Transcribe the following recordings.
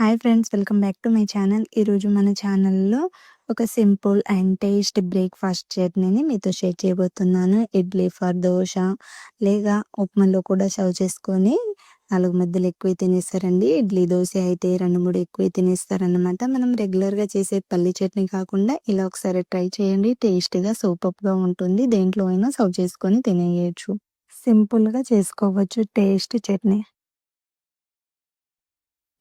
Hi friends welcome back to my channel. ఈరోజు మన ఛానల్లో ఒక సింపుల్ అండ్ టేస్ట్ బ్రేక్ఫాస్ట్ చట్నీని మీతో షేర్ చేయబోతున్నాను. ఇడ్లీ ఫర్ దోశ లేదా ఉప్మాలో కూడా సర్వ్ చేసుకొని నాలుగు మధ్యలో ఎక్కువ తినేస్తారండి. ఇడ్లీ దోశ అయితే రెండు మూడు ఎక్కువ తినేస్తారనమాట మనం రెగ్యులర్గా చేసే పల్లి చట్నీ కాకుండా ఇలా ఒకసారి ట్రై చేయండి. టేస్టీగా సూపర్గా ఉంటుంది. దేంట్లో అయినా సర్వ్ చేసుకొని తినేయచ్చు. సింపుల్గా చేసుకోవచ్చు టేస్ట్ చట్నీ.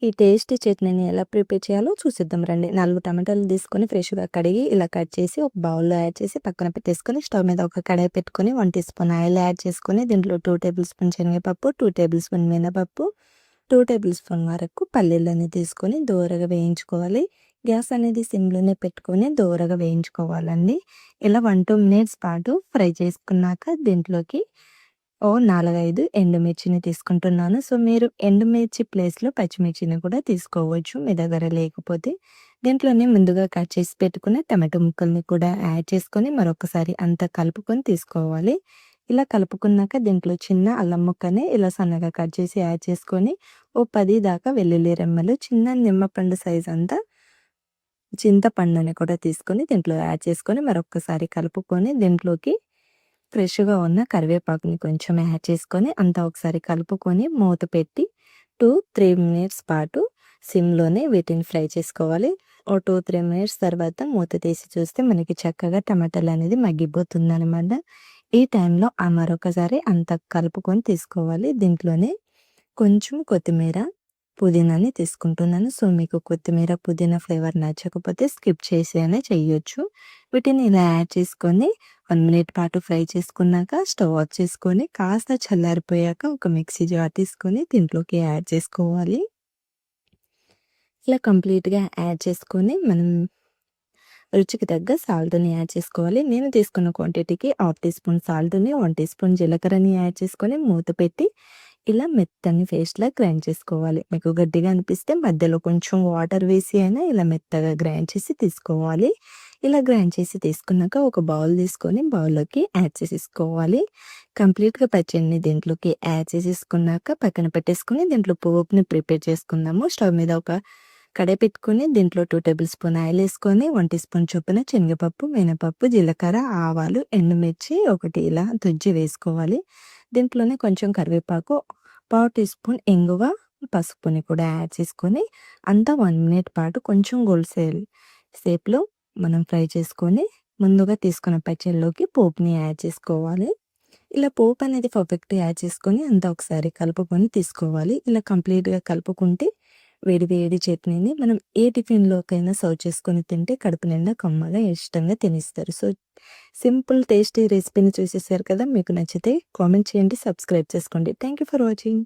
ఈ టేస్టీ చట్నీని ఎలా ప్రిపేర్ చేయాలో చూసిద్దాం రండి. నాలుగు టమాటాలు తీసుకొని ఫ్రెష్గా కడిగి ఇలా కట్ చేసి ఒక బౌల్లో యాడ్ చేసి పక్కన పెట్టేసుకొని స్టవ్ మీద ఒక కడాయి పెట్టుకొని one teaspoon oil add చేసుకొని దీంట్లో టూ టేబుల్ స్పూన్ శనగపప్పు టూ టేబుల్ స్పూన్ మినపప్పు టూ టేబుల్ స్పూన్ వరకు పల్లీలని తీసుకొని దూరగా వేయించుకోవాలి. గ్యాస్ అనేది సిమ్లోనే పెట్టుకొని దూరగా వేయించుకోవాలండి. ఇలా వన్ టూ మినిట్స్ పాటు ఫ్రై చేసుకున్నాక దీంట్లోకి ఓ నాలుగైదు ఎండుమిర్చిని తీసుకుంటున్నాను. సో మీరు ఎండుమిర్చి ప్లేస్లో పచ్చిమిర్చిని కూడా తీసుకోవచ్చు మీ దగ్గర. లేకపోతే దీంట్లోనే ముందుగా కట్ చేసి పెట్టుకున్న టమాటో ముక్కల్ని కూడా యాడ్ చేసుకొని మరొకసారి అంతా కలుపుకొని తీసుకోవాలి. ఇలా కలుపుకున్నాక దీంట్లో చిన్న అల్లం ముక్కని ఇలా సన్నగా కట్ చేసి యాడ్ చేసుకొని ఓ పది దాకా వెల్లుల్లి రెమ్మలు చిన్న నిమ్మపండు సైజ్ అంతా చింతపండుని కూడా తీసుకొని దీంట్లో యాడ్ చేసుకొని మరొకసారి కలుపుకొని దీంట్లోకి ఫ్రెష్గా ఉన్న కరివేపాకుని కొంచెం యాడ్ చేసుకొని అంతా ఒకసారి కలుపుకొని మూత పెట్టి టూ త్రీ మినిట్స్ పాటు సిమ్లోనే వీటిని ఫ్రై చేసుకోవాలి. ఓ టూ త్రీ మినిట్స్ తర్వాత మూత తీసి చూస్తే మనకి చక్కగా టమాటాలు అనేది మగ్గిపోతుంది అనమాట ఈ టైంలో ఆ మరొకసారి అంత కలుపుకొని తీసుకోవాలి. దీంట్లోనే కొంచెం కొత్తిమీర పుదీనాని తీసుకుంటున్నాను. సో మీకు కొత్తిమీర పుదీనా ఫ్లేవర్ నచ్చకపోతే స్కిప్ చేసేనే చేయొచ్చు వీటిని ఇలా యాడ్ చేసుకొని వన్ మినిట్ పాటు ఫ్రై చేసుకున్నాక స్టవ్ ఆఫ్ చేసుకొని కాస్త చల్లారిపోయాక ఒక మిక్సీ జార్ తీసుకొని దీంట్లోకి యాడ్ చేసుకోవాలి. ఇలా కంప్లీట్గా యాడ్ చేసుకొని మనం రుచికి తగ్గ సాల్ట్ని యాడ్ చేసుకోవాలి. నేను తీసుకున్న క్వాంటిటీకి హాఫ్ టీ స్పూన్ సాల్ట్ని వన్ టీ స్పూన్ జీలకర్రని యాడ్ చేసుకొని మూత పెట్టి ఇలా మెత్తని పేస్ట్లా గ్రైండ్ చేసుకోవాలి. మీకు గట్టిగా అనిపిస్తే మధ్యలో కొంచెం వాటర్ వేసి అయినా ఇలా మెత్తగా గ్రైండ్ చేసి తీసుకోవాలి. ఇలా గ్రైండ్ చేసి తీసుకున్నాక ఒక బౌల్ తీసుకొని బౌల్లోకి యాడ్ చేసేసుకోవాలి. కంప్లీట్గా పచ్చడిని దీంట్లోకి యాడ్ చేసేసుకున్నాక పక్కన పెట్టేసుకుని దీంట్లో పోపుని ప్రిపేర్ చేసుకుందాము. స్టవ్ మీద ఒక కడాయి పెట్టుకుని దీంట్లో టూ టేబుల్ స్పూన్ ఆయిల్ వేసుకొని వన్ టీ స్పూన్ చొప్పున శనగపప్పు మినపప్పు జీలకర్ర ఆవాలు ఎండుమిర్చి ఒకటి ఇలా తుజ్జి వేసుకోవాలి. దీంట్లోనే కొంచెం కరివేపాకు పావు టీ స్పూన్ ఇంగువ పసుపుని కూడా యాడ్ చేసుకొని అంతా వన్ మినిట్ పాటు కొంచెం గోల్డ్ సేప్లో మనం ఫ్రై చేసుకొని ముందుగా తీసుకున్న పచ్చళ్ళలోకి పోపుని యాడ్ చేసుకోవాలి. ఇలా పోపు అనేది పర్ఫెక్ట్గా యాడ్ చేసుకొని అంతా ఒకసారి కలుపుకొని తీసుకోవాలి. ఇలా కంప్లీట్గా కలుపుకుంటే వేడి వేడి చట్నీని మనం ఏ టిఫిన్లోకైనా సర్వ్ చేసుకొని తింటే కడుపు నిండా కమ్మగా ఇష్టంగా తినేస్తారు. సో సింపుల్ టేస్టీ రెసిపీని చూసేసారు కదా మీకు నచ్చితే కామెంట్ చేయండి సబ్స్క్రైబ్ చేసుకోండి. Thank you for watching.